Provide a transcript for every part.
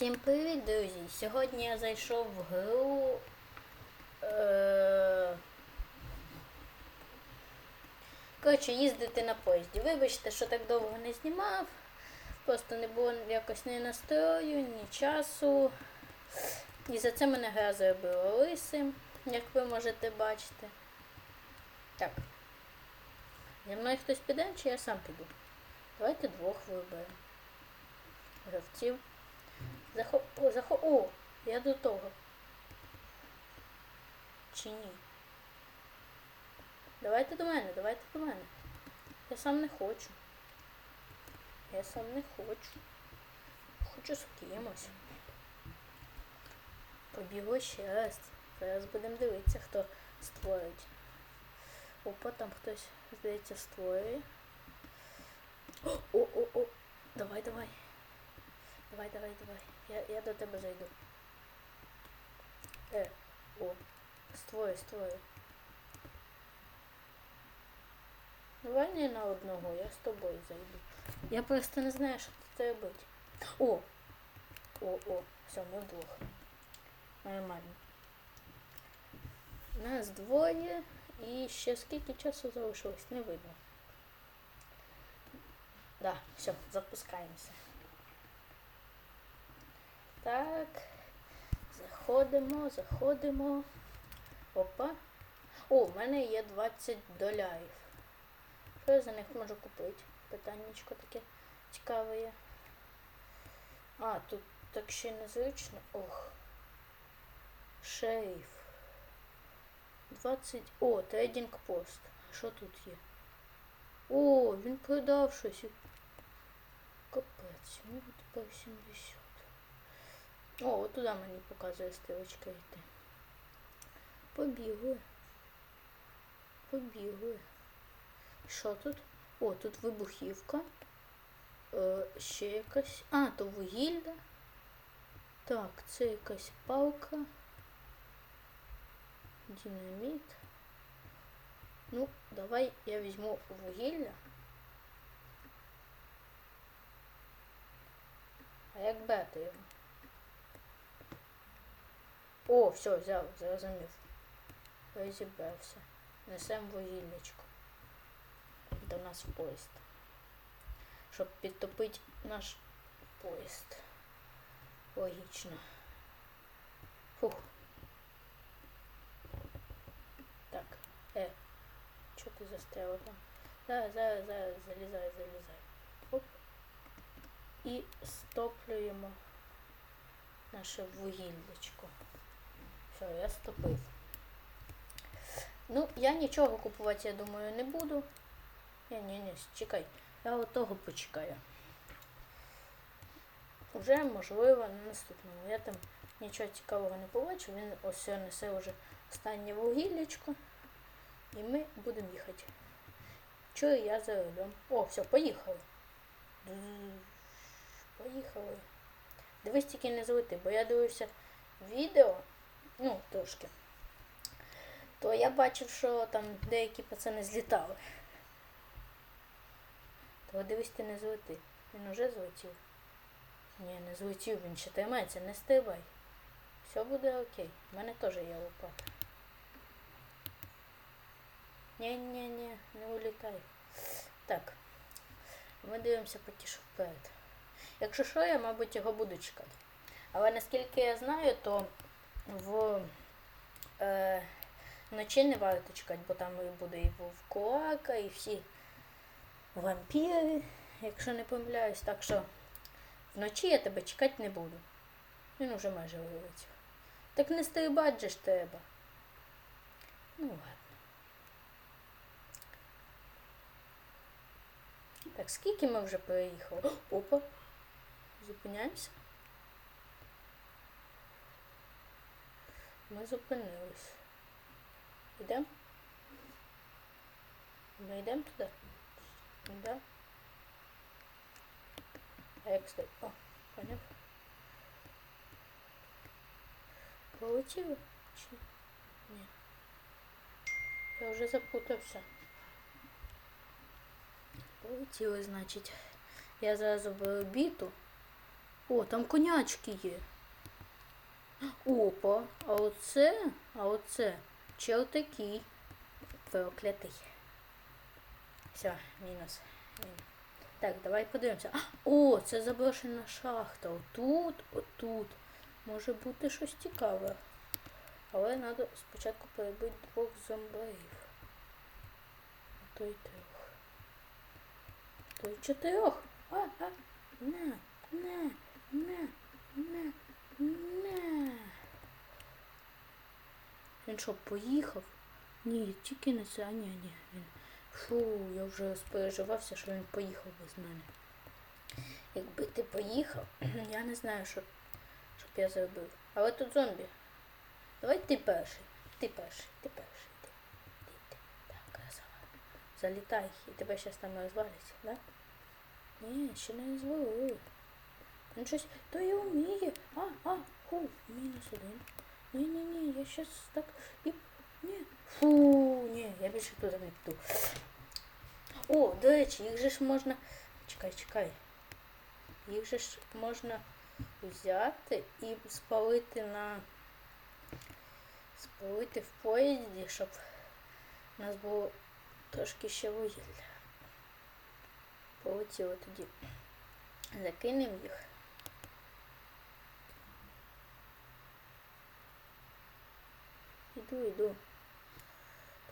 Всім привіт, друзі! Сьогодні я зайшов в гру. Е... Коротше, їздити на поїзді. Вибачте, що так довго не знімав. Просто не було якось ні настрою, ні часу. І за це мене гра зробила лисим, як ви можете бачити. Так. Зі мною хтось піде, чи я сам піду? Давайте двох виберемо. Гравців. Захо... О, захо... О, я до того. Чи ні? Давайте до мене, давайте до мене. Я сам не хочу. Я сам не хочу. Хочу з кимось. Побігли ще раз. Зараз будемо дивитися, хто створить. Опа, там хтось, здається, створює. О, о, о, о! Давай, давай. Давай, давай, давай. Я, я до тебе зайду. Е, о, ствою, ствою. Давай не на одного, я з тобою зайду. Я просто не знаю, що тут робити. О! О, о, все, ми вдвох. Нормально. Нас двоє і ще скільки часу залишилось, не видно. Да, все, запускаємося. Так. Заходимо, заходимо. Опа. О, в мене є 20 долярів. Що я за них можу купити? Питаннячко таке цікаве є. А, тут так ще незвично. Ох. Шериф. 20. О, трейдинг пост. Що тут є? О, він продав щось. Капець, йому тепер 70. О, туди мені показує стрілочка йти. Побігли. Побігли. Що тут? О, тут вибухівка. Е, ще якась. А, то вугілля. Так, це якась палка. Динаміт. Ну, давай я візьму вугілля. А як брати його? О, все, взяв, зрозумів. Розібрався. Несем вугіллячко до нас в поїзд. Щоб підтопити наш поїзд. Логічно. Фух. Так, е, що ти застряла там? Зараз, зараз, зараз, залізай, залізай. Оп. І стоплюємо наше вугіллячко. Все, я стопив. Ну, я нічого купувати, я думаю, не буду. Ні, ні, ні, чекай. Я от того почекаю. Уже, можливо, на наступному. Я там нічого цікавого не побачив. Він ось несе вже останнє вугіллячко. І ми будемо їхати. Чую я за рулем. О, все, поїхали. Поїхали. Дивись тільки не злети, бо я дивився відео, ну, трошки, то я бачив, що там деякі пацани злітали. То дивись ти не злети. Він уже злетів. Ні, не злетів, він ще тримається, не стрибай. Все буде окей. У мене теж є лопата. Ні-ні-ні, не улітай. Так. Ми дивимося потіше вперед. Якщо що, я, мабуть, його буду чекати. Але наскільки я знаю, то в е, вночі не варто чекати, бо там буде і вовкулака, і всі вампіри, якщо не помиляюсь. Так що вночі я тебе чекати не буду. Він уже майже вилетів. Так не стрибать же ж треба. Ну ладно. Так, скільки ми вже переїхали? Опа. Зупиняємося. Ми зупинились. Йдемо? Ми йдемо туди? Да? А як стоїть? О, поняв. Полетіло? Чи? Ні. Я вже запутався. Полетіли, значить. Я зараз беру біту. О, там конячки є. Опа, а оце, а оце чел такий. Проклятий. Все, мінус. Так, давай подивимося. О, це заброшена шахта. Отут, отут. Може бути щось цікаве. Але треба спочатку перебити двох зомбеїв. А то й трьох. То й чотирьох. А, а, на, на, на, на. Він що, поїхав? Ні, тільки не це, а ні, ні. Він. Фу, я вже спереживався, що він поїхав без мене. Якби ти поїхав, я не знаю, що, б я зробив. Але тут зомбі. Давай ти перший. Ти перший, ти перший. Ти, ти, ти. Так, красава. Залітай, і тебе зараз там розвалять, да? Ні, ще не розвалили. Він щось то і вміє. А, а, ху, мінус один. Ні, ні, ні, я щас так і. Ні. Фу, ні, я більше туди не піду. О, до речі, їх же ж можна. Чекай, чекай. Їх же ж можна взяти і спалити на. Спалити в поїзді, щоб у нас було трошки ще вугілля. Полетіло тоді. Закинемо їх. Іду.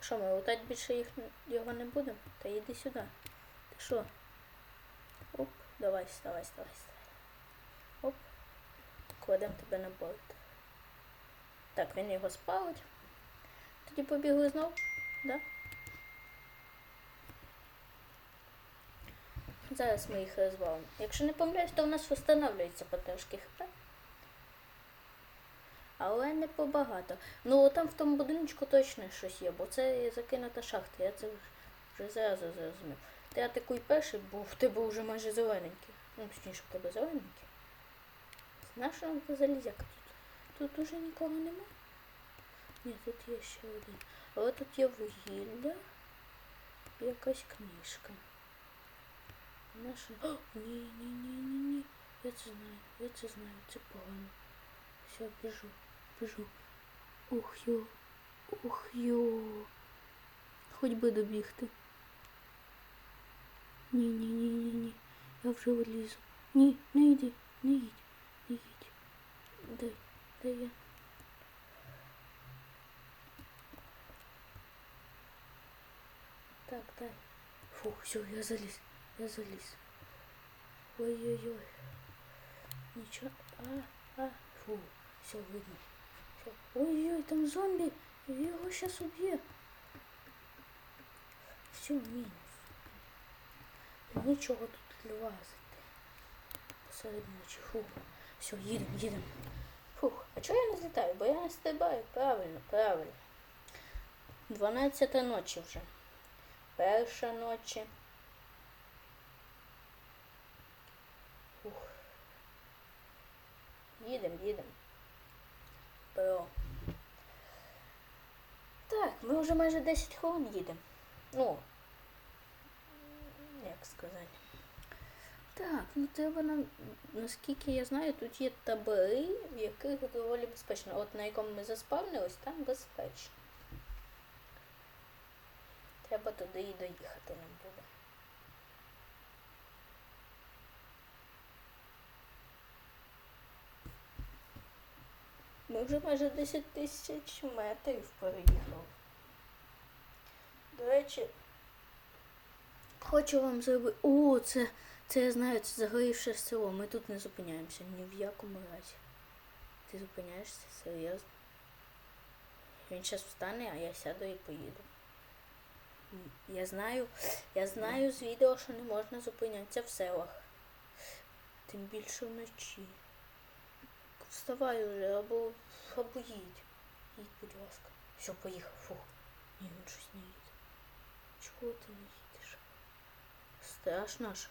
Що, ми лутати більше їх його не будемо? Та йди сюди. Ти що? Оп, давай, вставай, вставай, вставай. Оп. Кладемо тебе на борт. Так, він його спалить. Тоді побігли знов, да? Зараз ми їх розвалимо. Якщо не помиляюсь, то у нас встановлюється потрошки хп. Але не побагато. Ну там в тому будиночку точно щось є, бо це закинута шахта, я це вже зразу зрозумів. Ти атакуй перший, бо в тебе вже майже зелененький. Ну, точніше, в тебе зелененький. Там залізяка тут? Тут уже нікого нема? Ні, тут є ще один. Але тут є вугілля якась книжка. Наша. О, ні, ні, ні, ні, ні. Я це знаю, я це знаю, це погано. Все, біжу, біжу. Ух йо, ух йо. Хоч би добігти. Ні, ні, ні, ні, ні. Я вже вилізу. Ні, не йди, не їдь, не їдь. Дай, дай я. Так, дай. Фу, все, я заліз, я заліз. Ой-ой-ой. Нічого. А, а, фу, все видно. Ой-ой, там зомбі. Його сейчас уб'є. Все, мінус. Нічого тут лазити. Посеред ночі. Фу. Все, їдемо, їдемо. Фух, а чого я не злітаю? Бо я не стрибаю. Правильно, правильно. 12 ночі вже. Перша ночі. Фух. Їдемо, їдемо. Бро. Так, ми вже майже 10 хвилин їдемо. Ну, як сказати. Так, ну треба нам, наскільки я знаю, тут є табори, в яких доволі безпечно. От на якому ми заспавнились, там безпечно. Треба туди і доїхати нам буде. Ми вже майже 10 тисяч метрів переїхали. До речі, хочу вам зробити. О, це, це я знаю, це загорівше село. Ми тут не зупиняємося ні в якому разі. Ти зупиняєшся серйозно. Він зараз встане, а я сяду і поїду. Я знаю, я знаю з відео, що не можна зупинятися в селах. Тим більше вночі. Вставай уже, або, або їдь. Їдь, будь ласка. Все, поїхав. Фух. Ні, він щось не їде. Чого ти не їдеш? Страшно ж.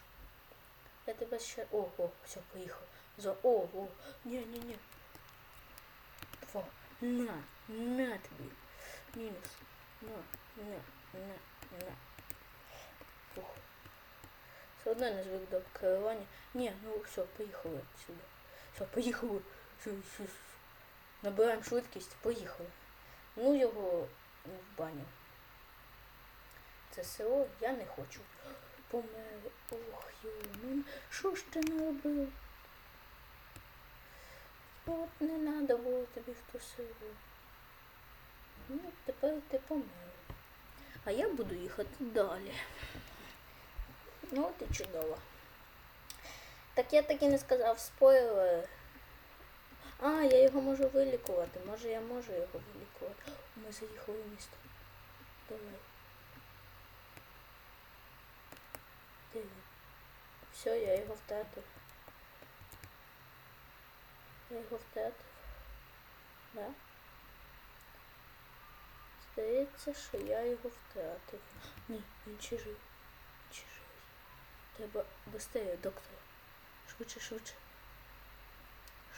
Я тебе ще. О, о, все, поїхав. За. О, о. Ні, ні, ні. Два. На, на тобі. Мінус. На, на, на, на. Фух. Все одно не звик до керування. Ні, ну все, поїхали отсюда. Все, поїхали. Набираємо швидкість, поїхали. Ну його в баню. Це село я не хочу. Помер. Ох, йому. Що ж ти наробив? От не треба було тобі в то село. Ну, тепер ти помер. А я буду їхати далі. Ну, і чудово. Так я так і не сказав спойлер. А, я його можу вилікувати. Може я можу його вилікувати. Ми заїхали в місто. Давай. Він? Все, я його втратив. Я його втратив. Да? Здається, що я його втратив. Ні, він ще живий. Треба быстрее, доктор. Швидше, швидше.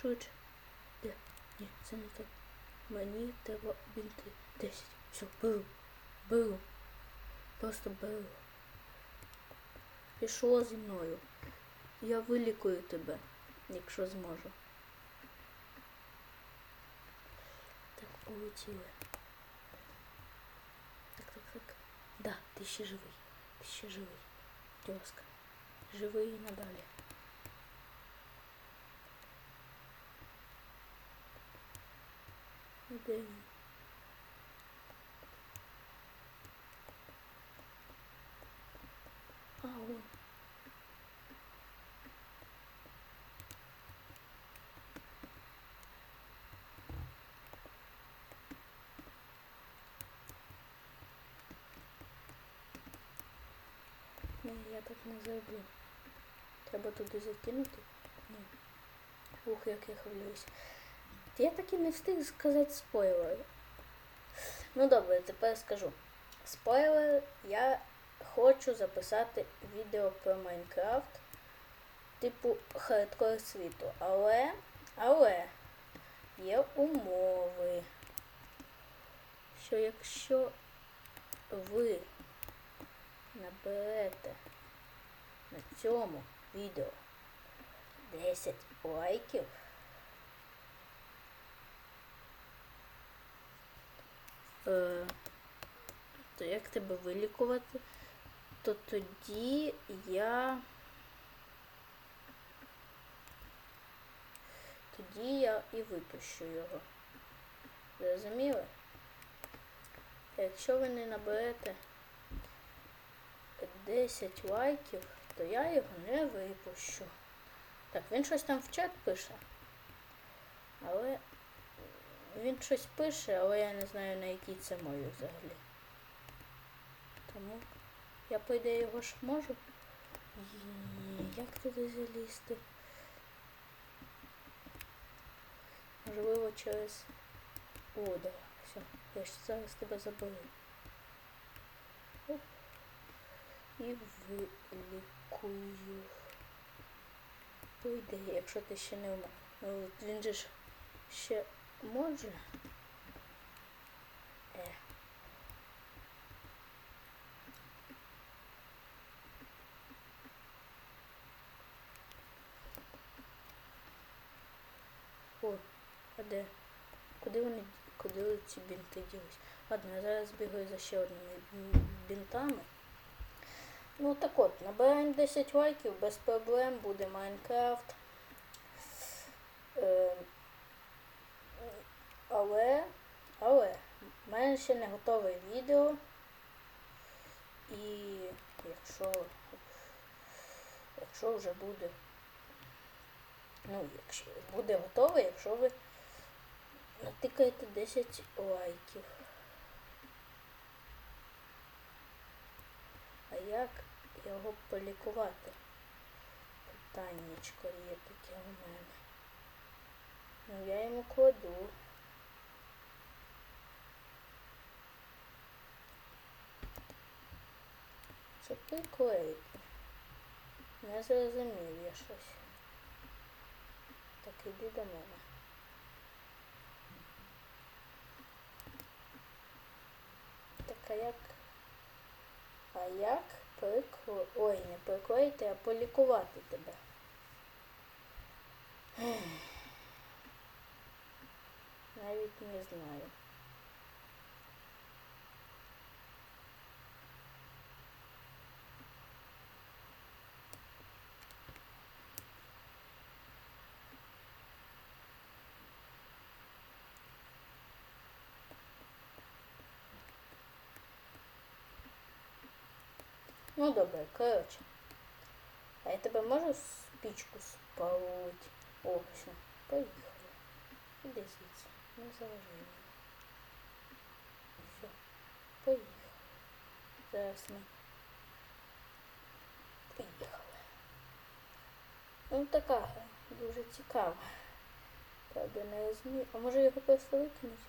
Швидше. Де? Ні, це не так. Мені треба бінти. Десять. Все, беру. Беру. Просто беру. Пішло зі мною. Я вилікую тебе, якщо зможу. Так, полетіли. Так, так, так. Да, ти ще живий. Ти ще живий. Будь ласка. Живий і надалі. Де він? А, он. Ні, я так не зроблю. Треба туди закинути. Ні. Ух, як я хвилююсь. Я так і не встиг сказати спойлер. Ну добре, тепер скажу. Спойлер, я хочу записати відео про Майнкрафт, типу хардкор світу. Але, але є умови, що якщо ви наберете на цьому відео 10 лайків, е, то як тебе вилікувати, то тоді я. Тоді я і випущу його. Зрозуміли? Якщо ви не наберете 10 лайків, то я його не випущу. Так, він щось там в чат пише. Але він щось пише, але я не знаю на якій це мові взагалі. Тому я по ідеї його ж можу. Як туди залізти? Можливо, через... О, да, все, я ж зараз тебе заберу. І вилікую. По ідеї, якщо ти ще не вмер. Ну, він же ж ще може. Е. О, а де? Куди вони, куди ці бінти ділись? Ладно, я зараз бігаю за ще одними бінтами. Ну так от, набираємо 10 лайків, без проблем буде Майнкрафт. Е, але, але, в мене ще не готове відео. І якщо, якщо вже буде, ну, якщо буде готове, якщо ви натикаєте 10 лайків. А як його полікувати? Питаннячко є таке у мене. Ну, я йому кладу. Це приклейки. Не зрозумів я щось. Так іди до мене. Так а як? А як приклеїти? Ой, не приклеїти, а полікувати тебе. Навіть не знаю. Ну добре, коротше. А я тебе можу спічку спалити? О, все, поїхали. Іди звідси, не заважай. Все, поїхали. Зараз ми поїхали. Ну така дуже цікава. Правда, не розумію. А може його просто викинути?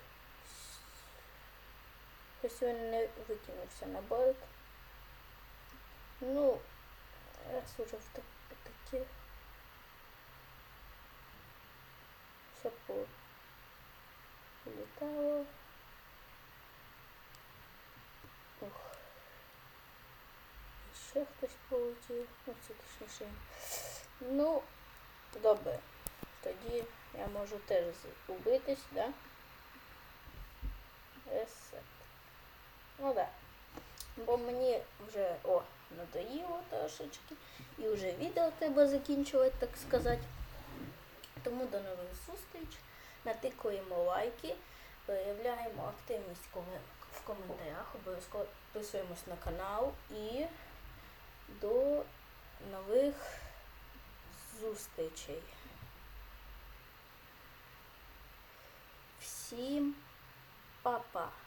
Щось він не викинувся на борт. Ну, раз уже в так, таке. Все полетало. Ух. Ще хтось полетів. Ну, це точніше. Ну, добре. Тоді я можу теж убитись, да? Ресет. Ну да. Бо мені вже о, надоїло трошечки. І вже відео треба закінчувати, так сказати. Тому до нових зустріч. Натикуємо лайки, проявляємо активність в коментарях, обов'язково підписуємось на канал і до нових зустрічей. Всім па-па!